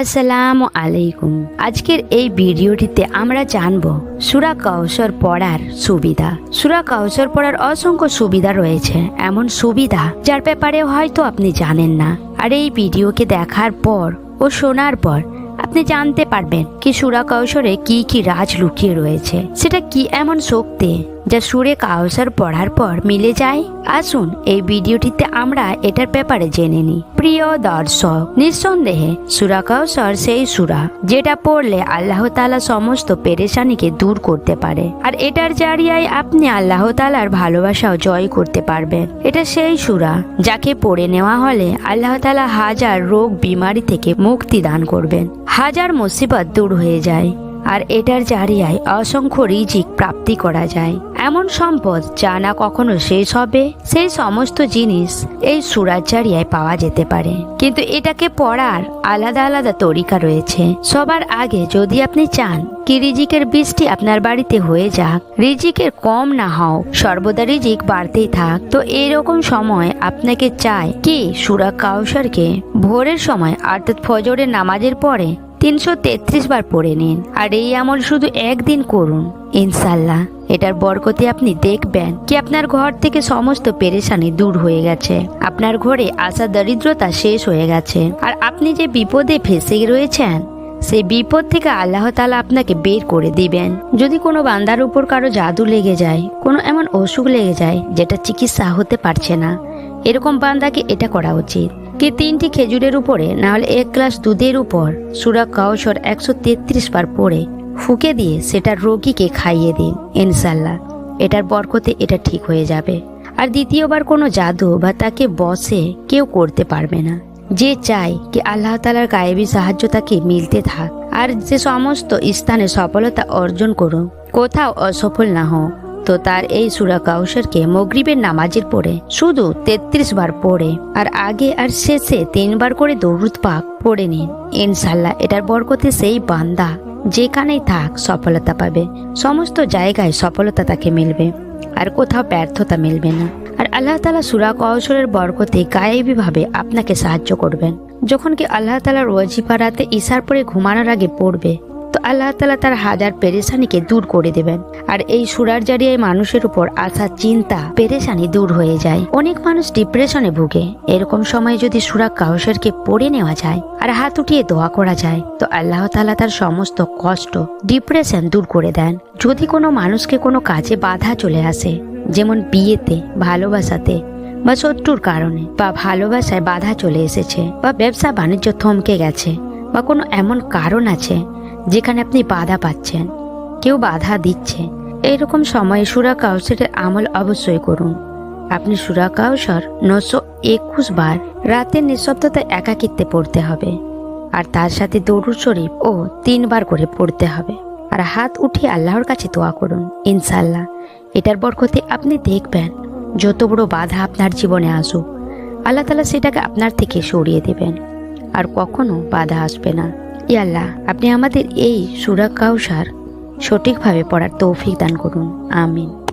আসসালামু আলাইকুম। আজকের এই ভিডিওটিতে আমরা জানব সুরা কৌশর পড়ার সুবিধা। সুরা কৌশর পড়ার অসংখ্য সুবিধা রয়েছে, এমন সুবিধা যার ব্যাপারে হয়তো আপনি জানেন না। আর এই ভিডিওকে দেখার পর ও শোনার পর আপনি জানতে পারবেন কি সুরা কৌশরে কি কি রাজ লুকিয়ে রয়েছে। সেটা কি এমন শক্তি যা সুরে কাউসার পড়ার পর মিলে যায়? আসুন এই ভিডিওটিতে আমরা এটার ব্যাপারে জেনে নিই। প্রিয় দর্শক, নিঃসন্দেহে সুরা কাউসার সেই সুরা যেটা পড়লে আল্লাহ তালা সমস্ত পেরেশানিকে দূর করতে পারে। আর এটার জারিয়ায় আপনি আল্লাহ তালার ভালোবাসাও জয় করতে পারবেন। এটা সেই সুরা যাকে পড়ে নেওয়া হলে আল্লাহ তালা হাজার রোগ বিমারি থেকে মুক্তি দান করবেন। হাজার মুসিবত দূর হয়ে যায়, আর এটার জারিয়ায় অসংখ্য রিজিক প্রাপ্তি করা যায়। এমন সম্পদ যা না কখনো শেষ হবে, সেই সমস্ত জিনিস এই সুরার জারিয়ায় পাওয়া যেতে পারে। কিন্তু এটাকে পড়ার আলাদা আলাদা তরিকা রয়েছে। সবার আগে যদি আপনি চান কি রিজিকের বৃষ্টি আপনার বাড়িতে হয়ে যাক? রিজিকের কম না হোক সর্বদা রিজিক বাড়তেই থাক। তো এরকম সময় আপনাকে চায় কি? সুরা কাউসারকে। ভোরের সময়, অর্থাৎ ফজরের নামাজের পরে, তিনশো তেত্রিশ বার পড়ে নিন। আর এই আমল শুধু একদিন করুন। ইনশাল্লাহ এটার বরকতে আপনি দেখবেন কি আপনার ঘর থেকে সমস্ত পেরেশানি দূর হয়ে গেছে। আপনার ঘরে আসা দরিদ্রতা শেষ হয়ে গেছে। আর আপনি যে বিপদে ফেসে রয়েছেন সেই বিপদ থেকে আল্লাহ তালা আপনাকে বের করে দিবেন। যদি কোনো বান্দার উপর কারও জাদু লেগে যায়, কোনো এমন অসুখ লেগে যায়, যেটা চিকিৎসা হতে পারছে না, এরকম বান্দাকে এটা করা উচিত। কি তিনটি খেজুরের উপরে, না হলে এক গ্লাস দুধের উপর, সুরা কাউসর একশো তেত্রিশ বার পড়ে, ফুকে দিয়ে সেটা রোগীকে খাইয়ে দিন ইনশাল্লাহ এটার বরকতে এটা ঠিক হয়ে যাবে। আর দ্বিতীয়বার কোনো জাদু বা তাকে বসে কেউ করতে পারবে না। যে চায় কি আল্লাহ তালার গায়েবী সাহায্য তাকে মিলতে থাক। আর যে সমস্ত স্থানে সফলতা অর্জন করুক, কোথাও অসফল না হোক, তো তার এই সুরা কাউসারকে মগরিবের নামাজের পড়ে শুধু তেত্রিশ বার পড়ে, আর আগে আর শেষে তিনবার করে দৌড়ুদ পাক পড়ে নিন। ইনশাল্লাহ এটার বরকতে সেই বান্দা যেখানেই থাক সফলতা পাবে, সমস্ত জায়গায় সফলতা তাকে মিলবে, আর কোথাও ব্যর্থতা মিলবে না। আর আল্লাহ তালা সুরা কৌশলের বরকতে গায়েবীভাবে আপনাকে সাহায্য করবেন। যখন কি আল্লাহ তালার ওয়াজিফা রাতে ইশার পরে ঘুমানোর আগে পড়বে, তো আল্লাহ তালা তার হাজার পেরেশানিকে দূর করে দেবেন। আর এই সুরার জারিয়ায় মানুষের উপর আসা চিন্তা, পেরেশানি দূর হয়ে যায়। অনেক মানুষ ডিপ্রেশনে ভুগে। এরকম সময় যদি সুরা কাউসারকে পড়ে নেওয়া যায় আর হাত উঠিয়ে দোয়া করা যায়, তো আল্লাহ তালা তার সমস্ত কষ্ট, ডিপ্রেশন দূর করে দেন। যদি কোনো মানুষকে কোনো কাজে বাধা চলে আসে যেমন বিয়েতে, ভালোবাসাতে বা শত্রুর কারণে বা ভালোবাসায় বাধা চলে এসেছে বা ব্যবসা বাণিজ্য থমকে গেছে বা কোনো এমন কারণ আছে যেখানে আপনি বাধা পাচ্ছেন, কেউ বাধা দিচ্ছে এইরকম সময়ে সুরা কাউসারের আমল অবশ্যই করুন। আপনি সুরা কাউসার নশো একুশ বার রাতের নিঃশব্দতা একাকিত্বে পড়তে হবে আর তার সাথে দরুদ শরীফ ও তিনবার করে পড়তে হবে। আর হাত উঠিয়ে আল্লাহর কাছে দোয়া করুন ইনশাল্লাহ এটার বরকতে আপনি দেখবেন যত বড় বাধা আপনার জীবনে আসুক, আল্লাহ তালা সেটাকে আপনার থেকে সরিয়ে দেবেন। আর কখনো বাধা আসবে না। ই আল্লাহ, আপনি আমাদের এই সুরা কাউসার সঠিকভাবে পড়ার তৌফিক দান করুন। আমিন।